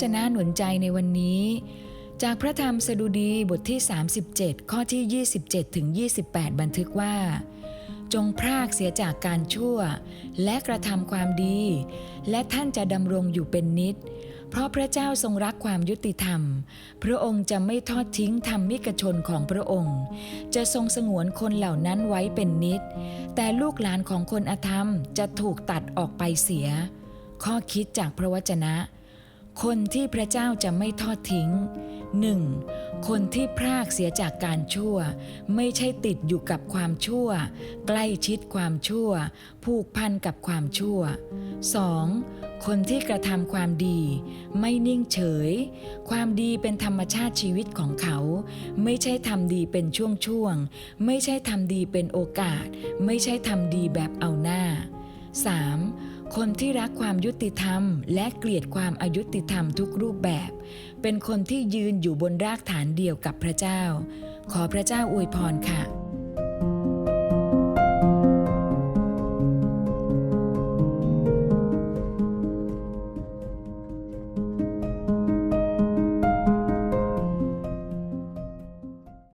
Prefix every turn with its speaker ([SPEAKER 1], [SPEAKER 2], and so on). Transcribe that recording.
[SPEAKER 1] จนะหนุนใจในวันนี้ จากพระธรรมสดุดีบทที่ 37 ข้อที่ 27 ถึง 28 บันทึกว่า จงพรากเสียจากการชั่ว และกระทำความดี และท่านจะดำรงอยู่เป็นนิจเพราะพระเจ้าทรงรักความยุติธรรม พระองค์จะไม่ทอดทิ้งธรรมมิกชนของพระองค์ จะทรงสงวนคนเหล่านั้นไว้เป็นนิจแต่ลูกหลานของคนอธรรมจะถูกตัดออกไปเสีย ข้อคิดจากพระวจนะ คนที่พระเจ้าจะไม่ทอดทิ้ง 1. คนที่พรากเสียจากการชั่ว ไม่ใช่ติดอยู่กับความชั่ว ใกล้ชิดความชั่ว ผูกพันกับความชั่ว 2. คนที่กระทำความดี ไม่นิ่งเฉย ความดีเป็นธรรมชาติชีวิตของเขา ไม่ใช่ทำดีเป็นช่วงๆ ไม่ใช่ทำดีเป็นโอกาส ไม่ใช่ทำดีแบบเอาหน้า 3. คนที่รักความยุติธรรม และเกลียดความอายุติธรรมทุกรูปแบบ เป็นคนที่ยืนอยู่บนรากฐานเดียวกับพระเจ้า ขอพระเจ้าอวยพรค่ะ